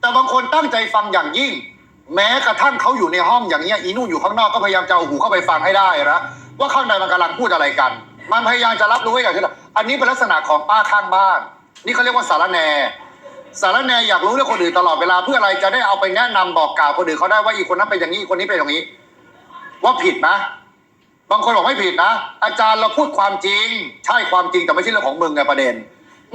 แต่บางคนตั้งใจฟังอย่างยิ่ง แม้กระทั่งเขาอยู่ในห้องอย่างเงี้ยอีนู่นอยู่ข้างนอกก็พยายามจะเอาหูเข้าไปฟังให้ได้นะว่าข้างในมันกำลังพูดอะไรกัน มันพยายามจะรับรู้ให้กับที่เอันนี้เป็นลักษณะของป้าข้างบ้าน นี่เขาเรียกว่าสารแนสารแนอยากรู้เรื่องคนอื่นตลอดเวลาเพื่ออะไรจะได้เอาไปแนะนำบอกกล่าวคนอื่นเขาได้ว่าอีกคนนั้นเป็นอย่างนี้คนนี้เป็นอย่างนี้ ว่าผิดนะบางคนบอกไม่ผิดนะ อาจารย์เราพูดความจริง ใช่ความจริงแต่ไม่ใช่เรื่องของมึงไงประเด็น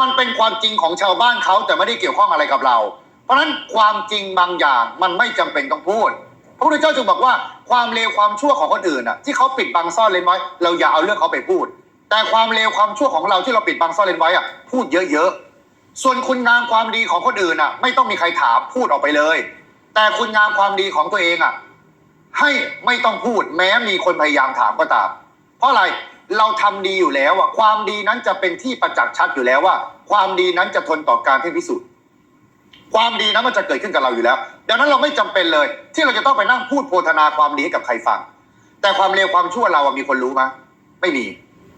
มันเป็นความจริงของชาวบ้านเขาแต่ไม่ได้เกี่ยวข้องอะไรกับเรา เพราะฉะนั้นความจริงบางอย่างมันไม่จำเป็นต้องพูด พระพุทธเจ้าจึงบอกว่าความเลวความชั่วของคนอื่นอะที่เขาปิดบังซ่อนเลนไว้เราอย่าเอาเรื่องเขาไปพูด แต่ความเลวความชั่วของเราที่เราปิดบังซ่อนเลนไว้อะพูดเยอะๆส่วนคุณงามความดีของคนอื่นอะ ไม่ต้องมีใครถามพูดออกไปเลย แต่คุณงามความดีของตัวเองอะให้ไม่ต้องพูดแม้มีคนพยายามถามก็ตาม เพราะอะไรเราทำดีอยู่แล้วอะความดีนั้นจะเป็นที่ประจักษ์ชัดอยู่แล้วว่า ความดีนั้นจะทนต่อการที่พิสูจน์ ความดีนั้นมันจะเกิดขึ้นกับเราอยู่แล้ว ดังนั้นเราไม่จำเป็นเลย ที่เราจะต้องไปนั่งพูดโพธนาความดีให้กับใครฟัง แต่ความเลวความชั่วเราอะมีคนรู้ไหมไม่มี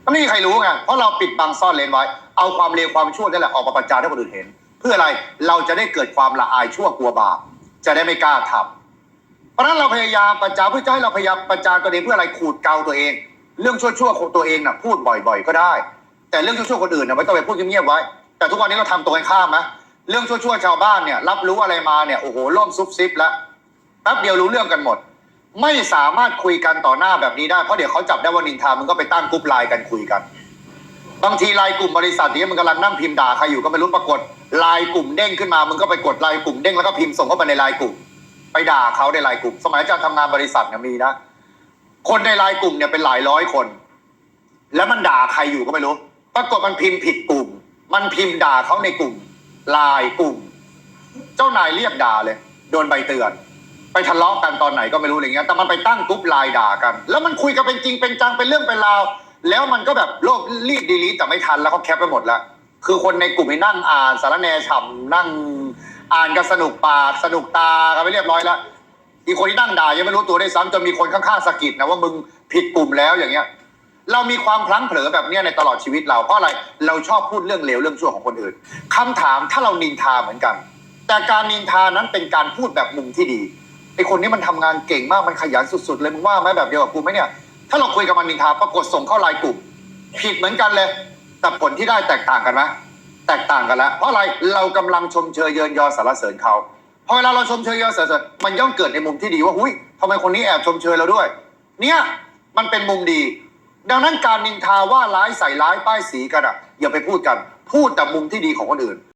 นไม่มีใครรู้ไงเพราะเราปิดบังซ่อนเลนไว้ เอาความเลวความชั่วนั่แหละออกมาประจานให้คนอื่นเห็น เพื่ออะไรเราจะได้เกิดความละอายชั่วกลัวบาปจะได้ไม่กล้าทำเพราะนั้นเราพยายามประจานเพื่อจะให้เราพยายามประจานตัวเองเพื่ออะไรขูดเกาตัวเอง เรื่องชั่วๆของตัวเองน่ะพูดบ่อย ๆ ก็ได้ แต่เรื่องชั่วๆคนอื่นน่ะไม่ต้องไปพูดเงียบๆไว้ แต่ทุกวันนี้เราทำตรงกันข้ามนะ เรื่องชั่วๆชาวบ้านเนี่ยรับรู้อะไรมาเนี่ยโอ้โหล่มซุบซิบแล้วแป๊บเดียวรู้เรื่องกันหมด ไม่สามารถคุยกันต่อหน้าแบบนี้ได้เพราะเดี๋ยวเขาจับได้ว่านินทามึงก็ไปตั้งกรุ๊ปไลน์กันคุยกัน บางทีไลน์กลุ่มบริษัทนี้มันกำลังนั่งพิมพ์ด่าใครอยู่ก็ไม่รู้ปรากฏไลน์กลุ่มเด้งขึ้นมามึงก็ไปกดไลน์กลุ่มเด้งแล้วก็พิมพ์ส่งเข้าไปในไลน์กลุ่ม ไปด่าเขาในไลน์กลุ่ม สมัยอาจารย์ทำงานบริษัทเนี่ยมีนะคนในไลน์กลุ่มเนี่ยเป็นหลายร้อยคน แล้วมันด่าใครอยู่ก็ไม่รู้ ปรากฏมันพิมพ์ผิดกลุ่ม มันพิมพ์ด่าเขาในกลุ่ม ลน์กลุ่ม เจ้านายเรียกด่าเลย โดนใบเตือน ไปทะเลาะกันตอนไหนก็ไม่รู้อะไรเงี้ย แต่มันไปตั้งกรุ๊ปไลน์ด่ากัน แล้วมันคุยกันเป็นจริงเป็นจังเป็นเรื่องเป็นราว แล้วมันก็แบบโลกรีบดีลีทแต่ไม่ทันแล้วเขาแคปไปหมดแล้ว คือคนในกลุ่มให้นั่งอ่านสารแนฉ่ำนั่งอ่านกันสนุกปากสนุกตากันไปเรียบร้อยแล้วอีกคนที่นั่งด่ายังไม่รู้ตัวได้ซ้ำจนมีคนข้างๆสะกิดนะว่ามึงผิดกลุ่มแล้วอย่างเงี้ย เรามีความพลั้งเผลอแบบเนี้ยในตลอดชีวิตเราเพราะอะไรเราชอบพูดเรื่องเลวเรื่องชั่วของคนอื่นคำถามถ้าเรานินทาเหมือนกัน แต่การนินทานั้นเป็นการพูดแบบมุมที่ดีไอคนนี้มันทำงานเก่งมากมันขยันสุดๆเลยมึงว่าไหมแบบเดียวกับกูไหมเนี่ย ถ้าเราคุยกับมันนินทาปรากฏส่งเข้าไลน์กลุ่ม ผิดเหมือนกันเลย แต่ผลที่ได้แตกต่างกันไหมแตกต่างกันแล้ว เพราะอะไรเรากำลังชมเชยเยินยอสรรเสริญเขาพอเวลาเราชมเชยเยินสรรเสริญมันย่อมเกิดในมุมที่ดีว่าหุ้ยทำไมคนนี้แอบชมเชยเราด้วย เนี่ยมันเป็นมุมดี ดังนั้นการนินทาว่าร้ายใส่ร้ายป้ายสีกันอะอย่าไปพูดกันพูดแต่มุมที่ดีของคนอื่น